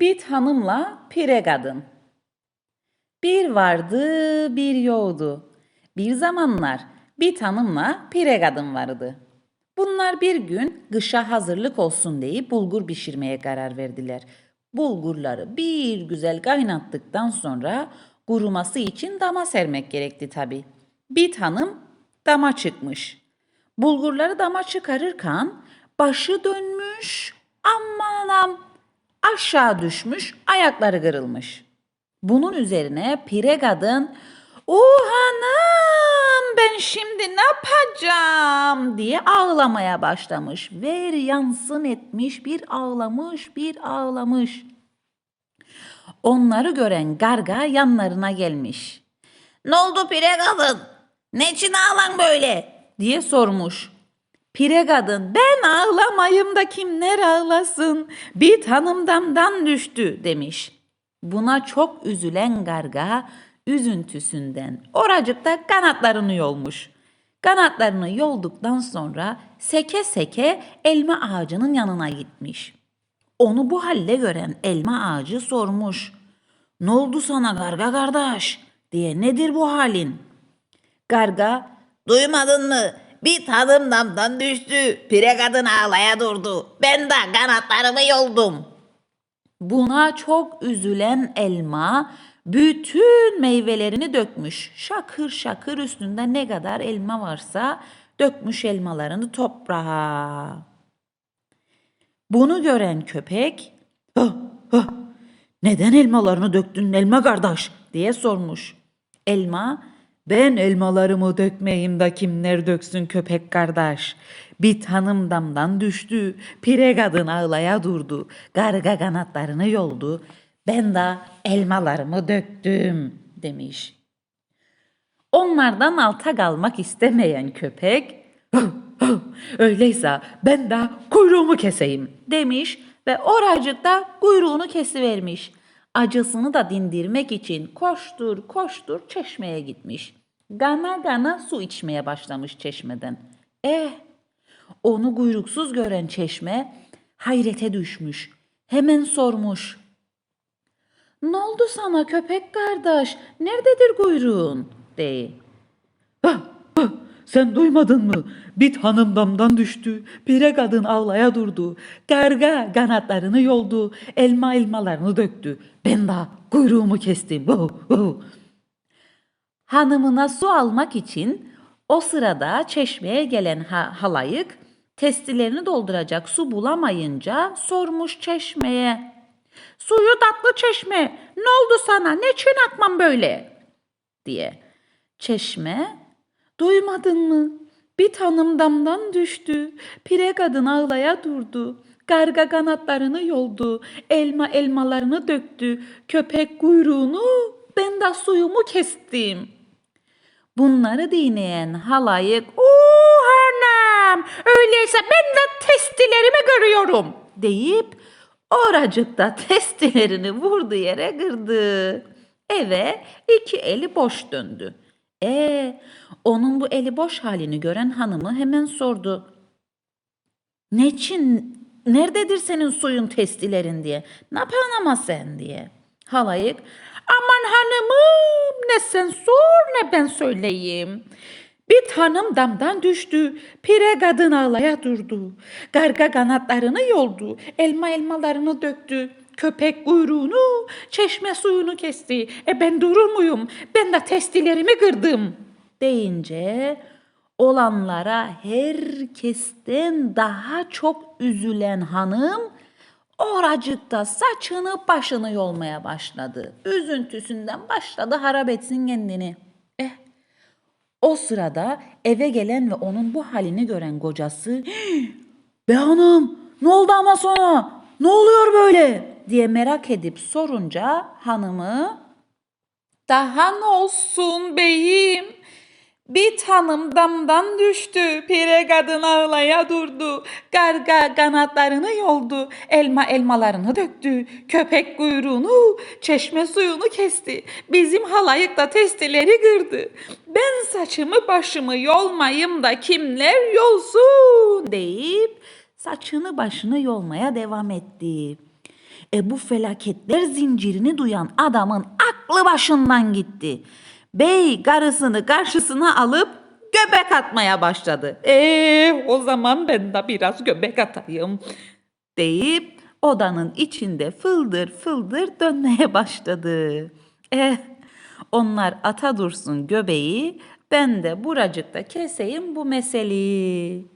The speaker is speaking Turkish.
Bit hanımla pire kadın. Bir vardı, bir yoktu. Bir zamanlar Bit hanımla pire kadın vardı. Bunlar bir gün kışa hazırlık olsun diye bulgur pişirmeye karar verdiler. Bulgurları bir güzel kaynattıktan sonra kuruması için dama sermek gerekti tabi. Bit hanım dama çıkmış. Bulgurları dama çıkarırken başı dönmüş aman aşağı düşmüş ayakları kırılmış. Bunun üzerine pire kadın "O hanım ben şimdi ne yapacağım?" diye ağlamaya başlamış. Ver yansın etmiş bir ağlamış bir ağlamış. Onları gören garga yanlarına gelmiş. Ne oldu pire kadın? Ne için ağlan böyle? diye sormuş. Pire kadın ben ağlamayım da kimler ağlasın? Bir tanım damdan düştü demiş. Buna çok üzülen garga üzüntüsünden oracıkta kanatlarını yolmuş. Kanatlarını yolduktan sonra seke seke elma ağacının yanına gitmiş. Onu bu halde gören elma ağacı sormuş. Ne oldu sana garga kardeş diye nedir bu halin? Garga duymadın mı? Bir tadım damdan düştü. Pire kadın ağlaya durdu. Ben de kanatlarımı yoldum. Buna çok üzülen elma bütün meyvelerini dökmüş. Şakır şakır üstünde ne kadar elma varsa dökmüş elmalarını toprağa. Bunu gören köpek "Hah, hah, neden elmalarını döktün elma kardeş diye sormuş. Elma ben elmalarımı dökmeyeyim da kimler döksün köpek kardeş. Bir tanım damdan düştü, pire kadın ağlaya durdu, garga kanatlarını yoldu. Ben de elmalarımı döktüm demiş. Onlardan alta kalmak istemeyen köpek öyleyse ben de kuyruğumu keseyim demiş ve oracıkta kuyruğunu kesivermiş. Acısını da dindirmek için koştur koştur çeşmeye gitmiş. Gana gana su içmeye başlamış çeşmeden. Eh onu kuyruksuz gören çeşme hayrete düşmüş. Hemen sormuş. Ne oldu sana köpek kardeş? Nerededir kuyruğun? Dey. Sen duymadın mı? Bit hanım damdan düştü. Pire kadın ağlaya durdu. Karga kanatlarını yoldu. Elma elmalarını döktü. Ben de kuyruğumu kestim. Hanımına su almak için o sırada çeşmeye gelen ha- halayık testilerini dolduracak su bulamayınca sormuş çeşmeye. Suyu tatlı çeşme ne oldu sana ne için akmam böyle diye. Çeşme duymadın mı? Bir tanım damdan düştü. Pire kadın ağlaya durdu. Karga kanatlarını yoldu. Elma elmalarını döktü. Köpek kuyruğunu ben de suyumu kestim. Bunları dinleyen halayık "Oo hanım öyleyse ben de testilerimi kırıyorum." deyip oracıkta testilerini vurdu yere kırdı. Eve iki eli boş döndü. E onun bu eli boş halini gören hanımı hemen sordu. Ne için nerededir senin suyun testilerin diye. Ne yapan ama sen diye. Halayık aman hanımım ne sen sor ne ben söyleyeyim. Bir tanım damdan düştü, pire kadın ağlaya durdu. Garga kanatlarını yoldu, elma elmalarını döktü. Köpek kuyruğunu, çeşme suyunu kesti. E ben durur muyum? Ben de testilerimi kırdım. Deyince olanlara herkesten daha çok üzülen hanım oracıkta saçını başını yolmaya başladı. Üzüntüsünden başladı harap etsin kendini. Eh o sırada eve gelen ve onun bu halini gören kocası Be hanım ne oldu ama sana? Ne oluyor? Diye merak edip sorunca hanımı daha ne olsun beyim? Bir tanım damdan düştü, pire kadın ağlaya durdu, garga kanatlarını yoldu, elma elmalarını döktü, köpek kuyruğunu, çeşme suyunu kesti, bizim halayık da testileri kırdı. Ben saçımı başımı yolmayayım da kimler yolsun deyip saçını başını yolmaya devam etti. E bu felaketler zincirini duyan adamın aklı başından gitti. Bey karısını karşısına alıp göbek atmaya başladı. Ee, o zaman ben de biraz göbek atayım. deyip odanın içinde fıldır fıldır dönmeye başladı. Eh, onlar ata dursun göbeği, ben de buracıkta keseyim bu meseleyi.